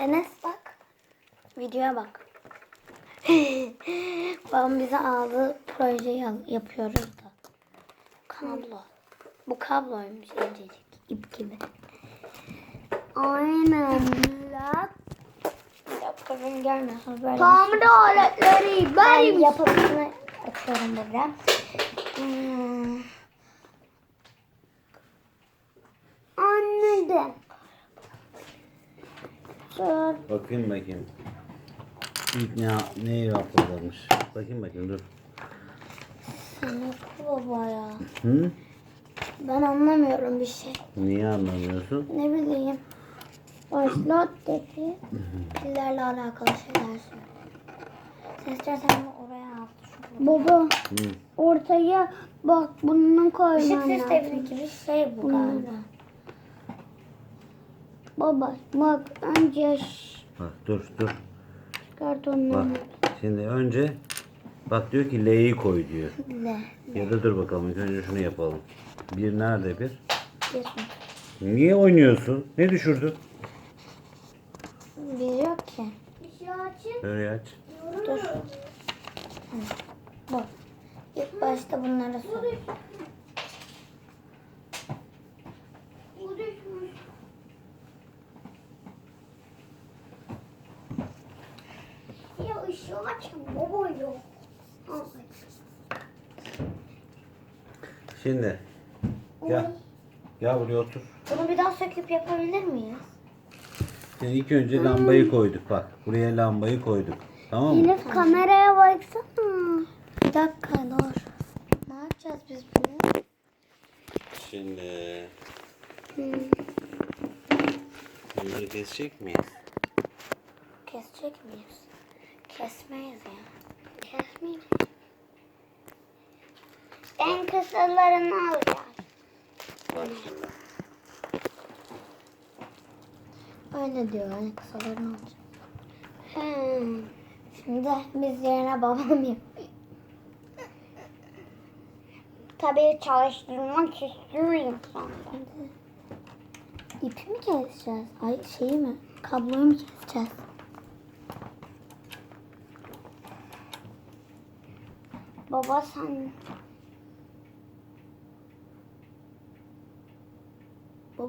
Enes bak. Videoya bak. Babam bize aldığı projeyi yapıyoruz da. Kablo. Bu kabloymuş incecik. ip gibi. Aynen. Yapalım gelmiyorsunuz böyle. Tamir aletleri Ben yapımını açıyorum burada. Hmm. Anladım. Dur. Bakayım bakayım. İlk ne, ne yapılmış? Bakayım bakayım dur. Sen oku baba ya. Hı? Ben anlamıyorum bir şey. Niye anlamıyorsun? Ne bileyim. Başlat dedi. Pillerle alakalı şeyler söylüyor. Sen oraya al. Baba Hı. ortaya bak bunu Işık koyman sistemi lazım. gibi şey bu galiba. Baba bak önce ş- Bak dur dur. çıkart onları. Bak şimdi önce bak diyor ki L'yi koy diyor. Ne? Ya da dur bakalım ilk önce şunu yapalım. Bir nerede bir? Bir, Niye oynuyorsun? Ne düşürdün? bir yok ki. Böyle aç. Dur. Bak. İlk başta bunlara sor. Ya ışığı açın baba yok. Şimdi gel. Gel buraya otur. Bunu bir daha söküp yapabilir miyiz? Şimdi ilk önce lambayı koyduk bak. Buraya lambayı koyduk. Tamam mı? Elif kameraya baksana. Bir dakika dur. Ne yapacağız biz bunu? Şimdi bunları kesecek miyiz? Kesecek miyiz? Kesmeyiz ya. Kesmeyeceğim. En kısalarını alacağız. Bak şimdi. Öyle diyor. Hani kısalarını alacağım. Hmm. Şimdi biz yerine babam yapıyor. Tabii çalıştırmak istiyor insan. İpi mi keseceğiz? Ay şeyi mi? Kabloyu mu keseceğiz? Baba sen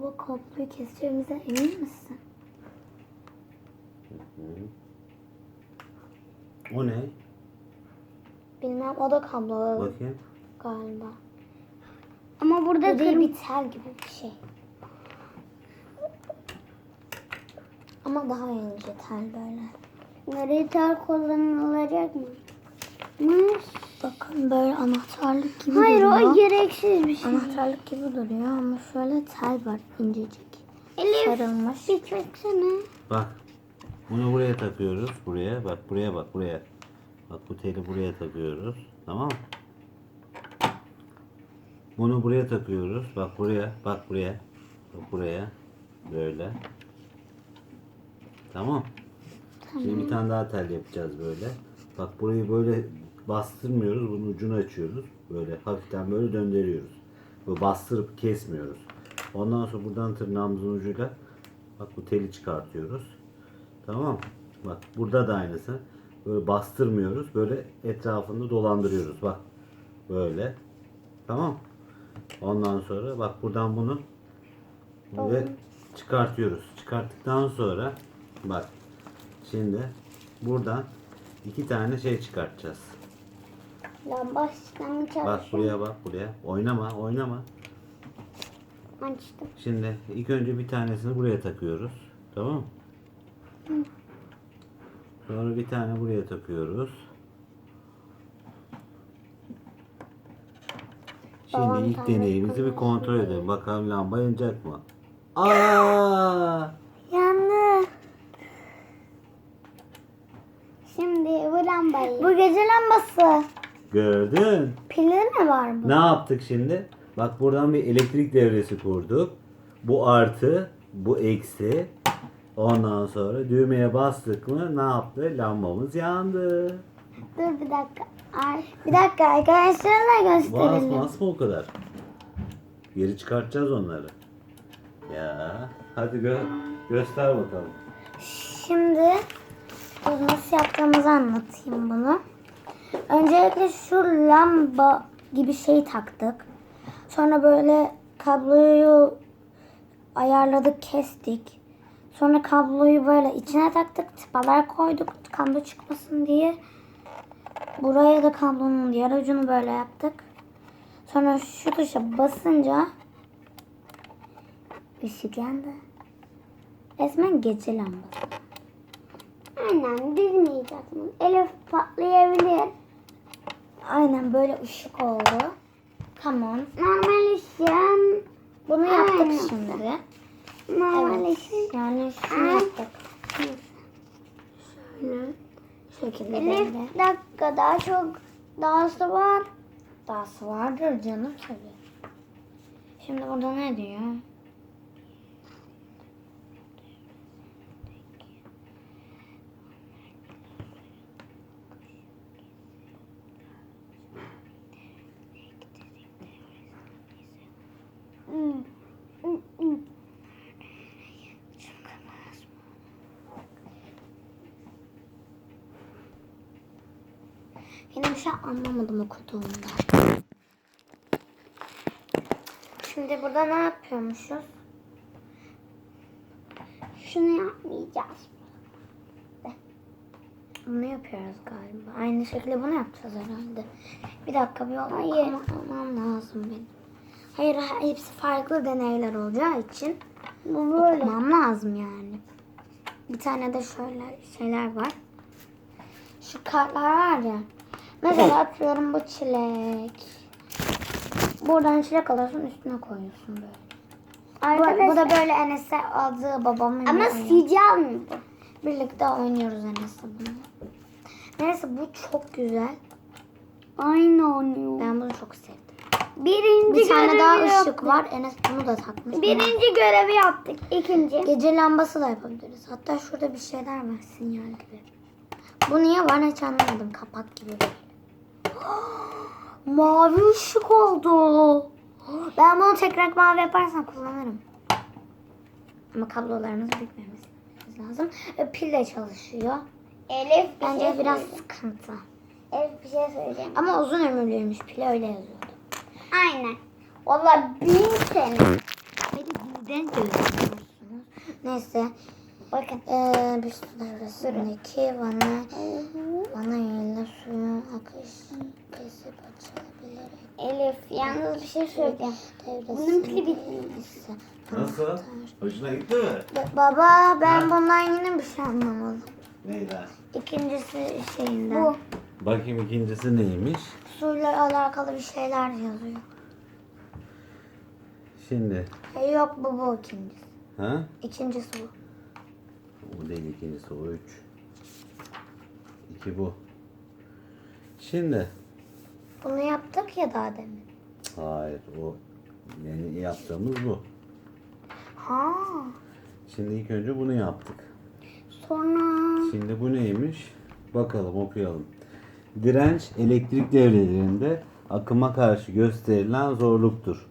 Baba kabloyu keseceğimize emin misin? Hı. O ne? Bilmem o da kablo Bakayım. galiba. ama burada Bu kırm- bir tel gibi bir şey. Ama daha ince tel böyle. Harita kullanılacak mı? Mı? Bakın böyle anahtarlık gibi Hayır duruyor. o gereksiz bir şey. Anahtarlık gibi duruyor ama şöyle tel var incecik. Elif Sarılmış. bir çeksene. Bak. Bunu buraya takıyoruz. Buraya. Bak buraya bak buraya. Bak bu teli buraya takıyoruz. Tamam mı? Bunu buraya takıyoruz. Bak buraya. Bak buraya. Bak buraya. Böyle. Tamam. Şimdi bir tane daha tel yapacağız böyle. Bak burayı böyle bastırmıyoruz. Bunun ucunu açıyoruz. Böyle hafiften böyle döndürüyoruz. Böyle bastırıp kesmiyoruz. Ondan sonra buradan tırnağımızın ucuyla bak bu teli çıkartıyoruz. Tamam. Bak burada da aynısı. Böyle bastırmıyoruz. Böyle etrafında dolandırıyoruz. Bak. Böyle. Tamam. Ondan sonra bak buradan bunu ve çıkartıyoruz. Çıkarttıktan sonra bak şimdi buradan iki tane şey çıkartacağız. Lamba sistemi çalışıyor. Bak buraya bak buraya. Oynama oynama. Açtım. Şimdi ilk önce bir tanesini buraya takıyoruz. Tamam mı? Sonra bir tane buraya takıyoruz. Şimdi Babam ilk deneyimizi bir kontrol edelim. Bakalım lamba yanacak mı? Aa! Yandı. Şimdi bu lambayı. Bu gece lambası. Gördün. Pili mi var bu? Ne yaptık şimdi? Bak buradan bir elektrik devresi kurduk. Bu artı, bu eksi. Ondan sonra düğmeye bastık mı ne yaptı? Lambamız yandı. Dur bir dakika. Ay, bir dakika arkadaşlarına gösterelim. Basma asma o kadar. Geri çıkartacağız onları. Ya hadi gö göster bakalım. Şimdi dur, nasıl yaptığımızı anlatayım bunu. Öncelikle şu lamba gibi şey taktık. Sonra böyle kabloyu ayarladık, kestik. Sonra kabloyu böyle içine taktık, tıpalar koyduk kablo çıkmasın diye. Buraya da kablonun diğer ucunu böyle yaptık. Sonra şu tuşa basınca ışık yandı. Resmen gece lambası. Aynen dizmeyeceksin. Elif patlayabilir. Aynen böyle ışık oldu. Tamam. Normal ışığım. Bunu yaptık Aynen. şimdi. Normal Evet. ışık. Yani şunu Ay. yaptık. Şöyle. Şekilde Elif böyle. bir dakika daha çok dahası var. Dahası vardır canım tabii. Şimdi burada ne diyor? Hmm. Hmm, hmm. Yine bir şey anlamadım okuduğumda. Şimdi burada ne yapıyormuşuz? Şunu yapmayacağız. Bunu yapıyoruz galiba. Aynı şekilde bunu yapacağız herhalde. Bir dakika bir yol Hayır. okumam lazım benim. Hayır ha- hepsi farklı deneyler olacağı için Bu böyle. okumam lazım yani. Bir tane de şöyle şeyler var. Şu kartlar var ya. Mesela atıyorum bu çilek. Buradan çilek alıyorsun üstüne koyuyorsun böyle. Bu, Arkadaşlar. bu da böyle Enes'e aldığı babamın Ama mı bu? Birlikte oynuyoruz Enes'le bunu. Neyse bu çok güzel. Aynı oynuyor. Ben bunu çok sevdim. Birinci Bir tane daha yaptık. ışık var. Enes bunu da takmış. Birinci görevi yaptık. İkinci. Gece lambası da yapabiliriz. Hatta şurada bir şeyler var sinyal gibi. Bu niye var hiç anlamadım. Kapak gibi böyle. Mavi ışık oldu. Ben bunu tekrar mavi yaparsam kullanırım. Ama kablolarımız bitmemiz lazım. Ve pille çalışıyor. Elif bir Bence şey biraz söyleyeceğim. sıkıntı. Elif bir şey söyleyeceğim. Ama uzun ömürlüymüş. Pil öyle yazıyordu. Aynen. Valla bin sene. Beni dilden görüyorsunuz. Neyse. Bakın. Ee, bir su devresindeki vana, vana ile suyun akış kesip açılabilir. Elif yalnız bir şey söyleyeceğim. Bunun pili ise Nasıl? Hoşuna gitti mi? Ba- Baba ben bundan yine bir şey anlamadım. Neyden? İkincisi şeyinden. Bu. Bakayım ikincisi neymiş? Suyla alakalı bir şeyler yazıyor. Şimdi. E, yok bu bu ikincisi. Ha? İkincisi bu. O değil ikincisi o üç. İki bu. Şimdi. Bunu yaptık ya daha demin. Hayır o yeni yaptığımız bu. Ha. Şimdi ilk önce bunu yaptık. Sonra Şimdi bu neymiş? Bakalım okuyalım. Direnç elektrik devrelerinde akıma karşı gösterilen zorluktur.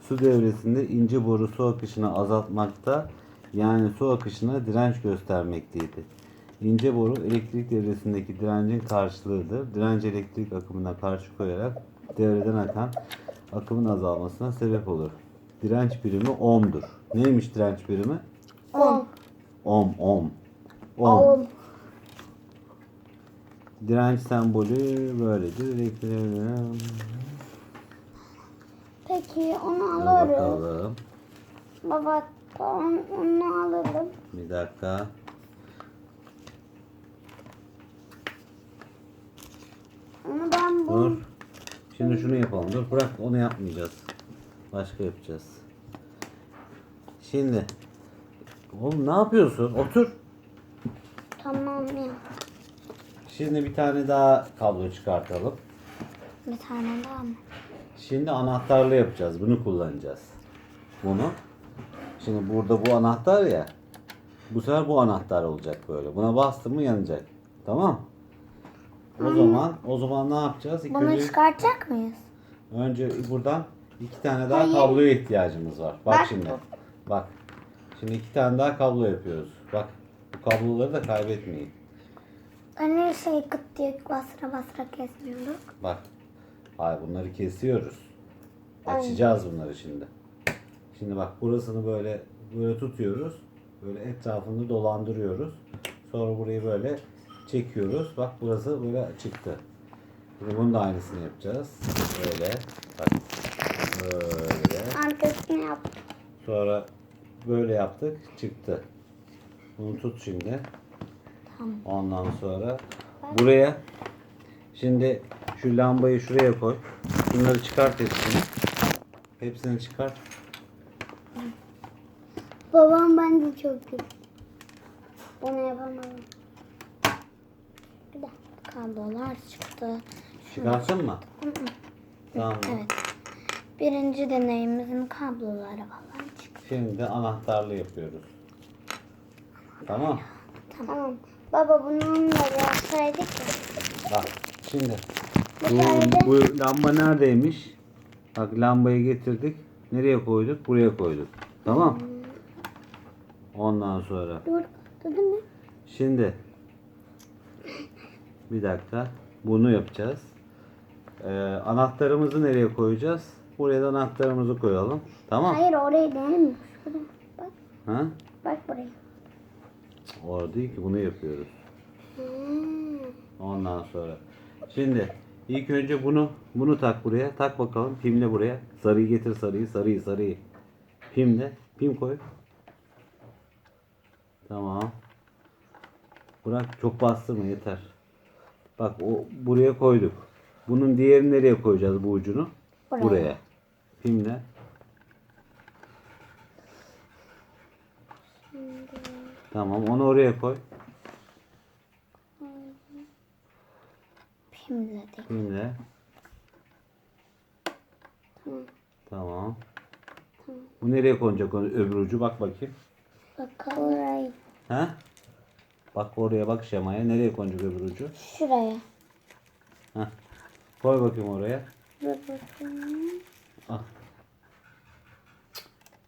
Su devresinde ince boru su akışını azaltmakta yani su akışına direnç göstermekteydi. İnce boru elektrik devresindeki direncin karşılığıdır. Direnç elektrik akımına karşı koyarak devreden akan akımın azalmasına sebep olur. Direnç birimi ohm'dur. Neymiş direnç birimi? on. Ohm, ohm. Ohm. Direnç sembolü böyledir. Elektriğe- Peki onu alırız. bakalım. Baba tamam onu alırım. Bir dakika. Onu ben bu. Dur. Şimdi şunu yapalım. Dur bırak onu yapmayacağız. Başka yapacağız. Şimdi. Oğlum ne yapıyorsun? Otur. Tamam ya. Şimdi bir tane daha kablo çıkartalım. Bir tane daha mı? Şimdi anahtarlı yapacağız. Bunu kullanacağız. Bunu. Şimdi burada bu anahtar ya. Bu sefer bu anahtar olacak böyle. Buna bastım mı yanacak. Tamam. O zaman o zaman ne yapacağız? İlk Bunu önce, çıkartacak mıyız? önce buradan iki tane daha Hayır. kabloya ihtiyacımız var. Bak, Bak şimdi. Bak. Şimdi iki tane daha kablo yapıyoruz. Bak. bu kabloları da kaybetmeyin. Hani şey kıt diye basra basra kesmiyorduk. Bak. Hayır bunları kesiyoruz. Açacağız bunları şimdi. Şimdi bak burasını böyle böyle tutuyoruz. Böyle etrafını dolandırıyoruz. Sonra burayı böyle çekiyoruz. Bak burası böyle çıktı. Bunun da aynısını yapacağız. Böyle. Bak. Böyle. Arkasını yaptık. Sonra böyle yaptık. Çıktı. Bunu tut şimdi. Tamam. Ondan sonra buraya şimdi şu lambayı şuraya koy. Bunları çıkart hepsini. Hepsini çıkart. Babam bence çok kötü. Bunu yapamadım. Bir dakika. Kablolar çıktı. Çıkarttın mı? Tamam. Evet. Birinci deneyimizin kabloları falan çıktı. Şimdi de anahtarlı yapıyoruz. Tamam. Tamam. Baba bununla yapsaydık ya. Bak şimdi bu, bu lamba neredeymiş? Bak lambayı getirdik. Nereye koyduk? Buraya koyduk. Tamam. Ondan sonra Dur. Dedim mi? Şimdi bir dakika bunu yapacağız. Ee, anahtarımızı nereye koyacağız? Buraya da anahtarımızı koyalım. Tamam. Hayır orayı değil. Bak. Ha? Bak buraya. Orada değil ki bunu yapıyoruz. Ondan sonra. Şimdi ilk önce bunu bunu tak buraya. Tak bakalım. Pimle buraya. Sarıyı getir sarıyı. Sarıyı sarıyı. Pimle. Pim koy. Tamam. Bırak çok bastırma yeter. Bak o buraya koyduk. Bunun diğerini nereye koyacağız bu ucunu? Buraya. Buraya. Pimle. Tamam onu oraya koy. Pimledik. Pimle. Tamam. Bu nereye konacak öbür ucu? Bak bakayım. Bakalım. Orayı. Ha? Bak oraya bak şemaya. Nereye konacak öbür ucu? Şuraya. Ha. Koy bakayım oraya. Dur bakayım. Ah.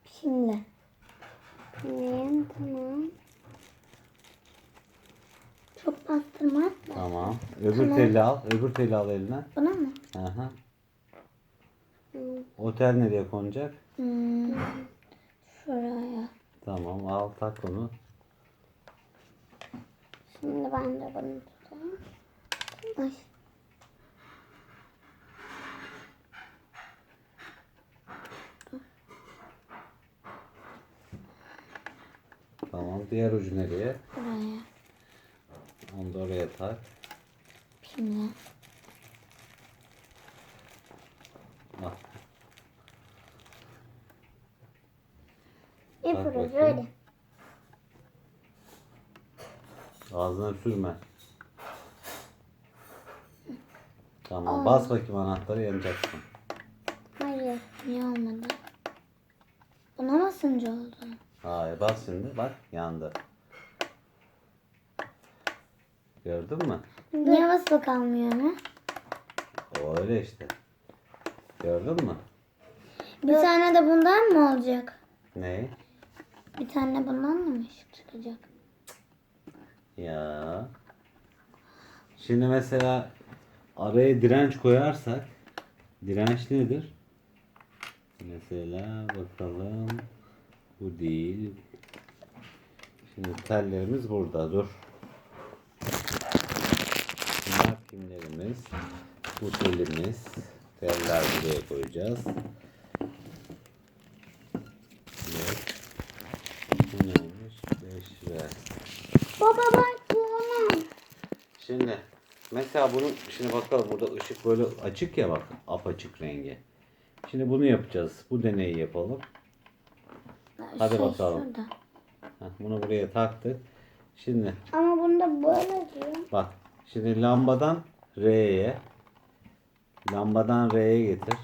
Pimle. Pimleyin tamam. Çok bastırma. Tamam. Öbür teli al. Öbür teli al eline. Buna mı? Aha. Otel nereye konacak? Hmm. Şuraya. Tamam al tak onu. Şimdi ben de bunu tutayım. Ay. Tamam. Diğer ucu nereye? Buraya. Onu da oraya tak. Pimle. Al. İp Bak ucu bakayım. öyle. Ağzına sürme. Tamam. Bas bakayım anahtarı yanacaksın. Hayır. Niye olmadı? Buna basınca oldu. Hayır bas şimdi. Bak yandı. Gördün mü? Niye basılı kalmıyor ne? Öyle işte. Gördün mü? Bir tane de bundan mı olacak? Ne? Bir tane bundan da mı ışık çıkacak? Ya. Şimdi mesela araya direnç koyarsak direnç nedir? Mesela bakalım. Bu değil. Şimdi tellerimiz burada. Dur. Bunlar pimlerimiz. Bu telimiz. Teller buraya koyacağız. Evet. Bu neymiş? 5 lira. Baba onun. Şimdi mesela bunu şimdi bakalım burada ışık böyle açık ya bak apaçık rengi. Şimdi bunu yapacağız. Bu deneyi yapalım. Hadi Şey bakalım. şurada. Heh, bunu buraya taktık. Şimdi Ama bunda böyle diyor. bak şimdi lambadan R'ye lambadan R'ye getir.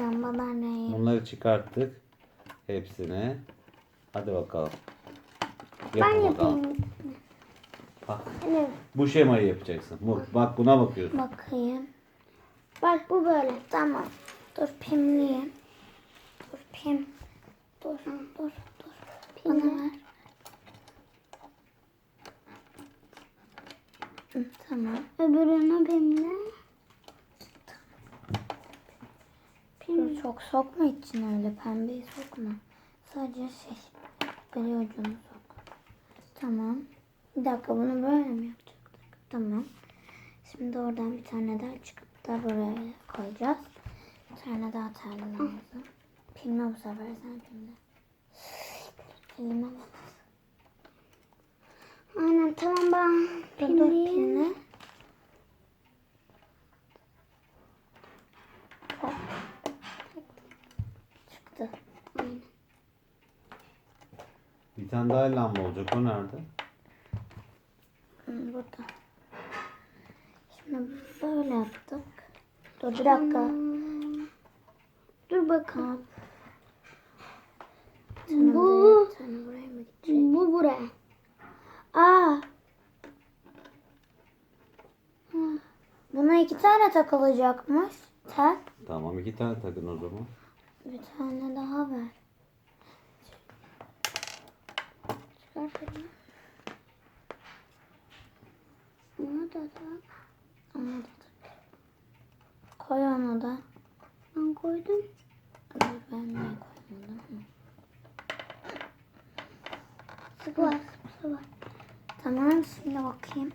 Lambalar ne? Bunları çıkarttık. Hepsini. Hadi bakalım. Ben Yapın bakalım. yapayım. Bak. Evet. Bu şemayı yapacaksın. Bu, bak buna bakıyorsun. Bakayım. Bak bu böyle. Tamam. Dur pimleyeyim. Dur pim. Dur dur dur. Pim. Bana ver. Tamam. Öbürünü pimle. Pim. Dur, çok sokma içine öyle pembeyi sokma. Sadece şey. Beri ucunu sok. Tamam. Bir dakika bunu böyle mi yapacaktık? Tamam. Şimdi oradan bir tane daha çıkıp da buraya koyacağız. Bir tane daha terli lazım. Pilme bu sefer sen pilme. Pilme bak. Aynen tamam ben Dur dur pinleyeyim. pilme. Çıktı. Aynen. Bir tane daha lamba olacak. O nerede? Hı, burada. Şimdi böyle yaptık. Dur bir dakika. Dur bakalım. Sana Bu-? Bu buraya. Aa. Buna iki tane takılacakmış. Tel. Tamam iki tane takın o zaman. Bir tane daha ver. Çıkar Onu da. Onu da. Koy onu da. Ben koydum. Dur ben niye koymadım? Sıvı var. Sıvı var. Tamam şimdi bakayım.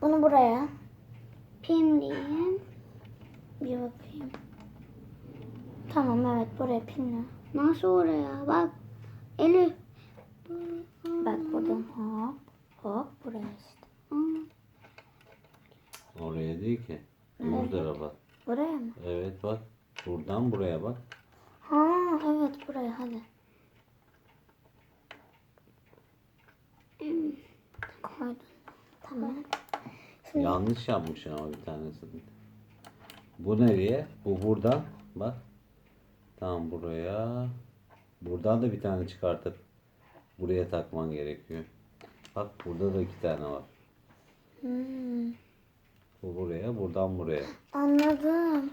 Bunu buraya. Pinleyeyim. Bir bakayım. Tamam evet buraya pinle. Nasıl oraya? Bak. Elif. Bak buradan hop hop buraya işte. Oraya değil ki. Tarafa. Buraya mı? Evet bak. Buradan buraya bak. Ha evet buraya hadi. Koydum. Tamam. Yanlış yapmışsın ama bir tanesini. Bu nereye? Bu buradan. Bak. Tamam buraya. Buradan da bir tane çıkartıp buraya takman gerekiyor. Bak burada da iki tane var. Hmm, Bu buraya, buradan buraya. anladım.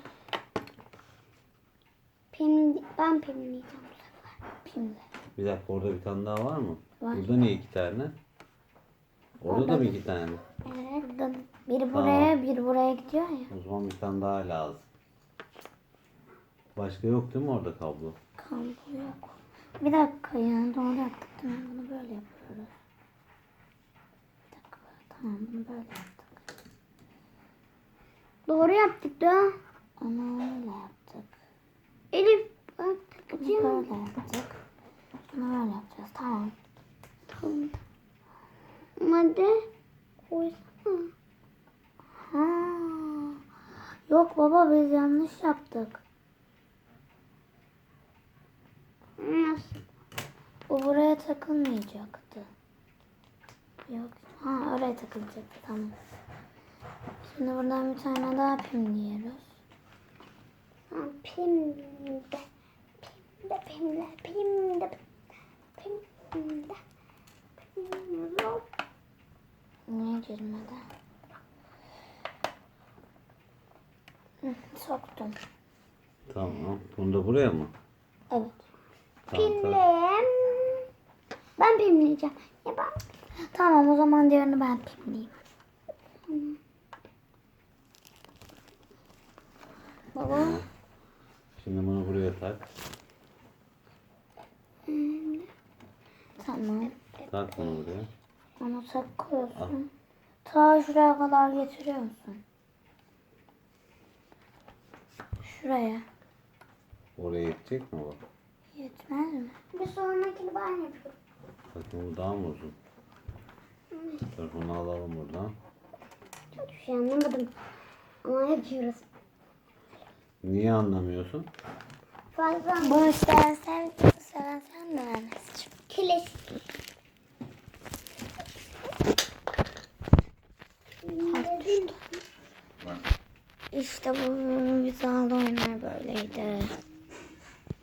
Pin, ben pinleyeceğim bu sefer. Şimdi. Bir dakika orada bir tane daha var mı? Var. Burada niye iki tane? Orada da mı iki tane? Evet. Biri buraya biri buraya gidiyor ya. O zaman bir tane daha lazım. Başka yok değil mi orada kablo? Kablo yok. Bir dakika ya doğru yaptık mi? Bunu böyle yapıyoruz. Bir dakika. Tamam bunu böyle yaptık. Doğru yaptık da. Onu öyle yaptık. Elif bak Bunu takacağım. böyle yaptık. Bunu böyle yapacağız. Tamam. Tamam. Hadi. Koysana. Ha. Yok baba biz yanlış yaptık. Nasıl? Bu buraya takılmayacaktı. Yok. Ha oraya takılacaktı tamam. Şimdi buradan bir tane daha pimliyoruz. Ha, Pimde. Pimde pimde pimde. Pimde. Pimde. Niye girmedi? Hı, Soktum. Tamam. Bunu da buraya mı? Evet. Tamam. Pimleyeyim. Ben pimleyeceğim. Ya ben. Tamam o zaman diğerini ben pimleyeyim. Baba. Şimdi bunu buraya tak. Tamam. Tak bunu buraya. Onu takıyorsun. Ta şuraya kadar getiriyorsun. Şuraya. Oraya yetecek mi bu? Yetmez mi? Bir sonrakini ben yapıyorum. Bakın bu daha mı uzun? Dur bunu alalım buradan. Çok bir şey anlamadım. Ama yapıyoruz. Niye anlamıyorsun? Fazla Bunu isteyen sen, seven sen de Enes'ciğim. kilis. İşte bu bizim oyunlar böyleydi.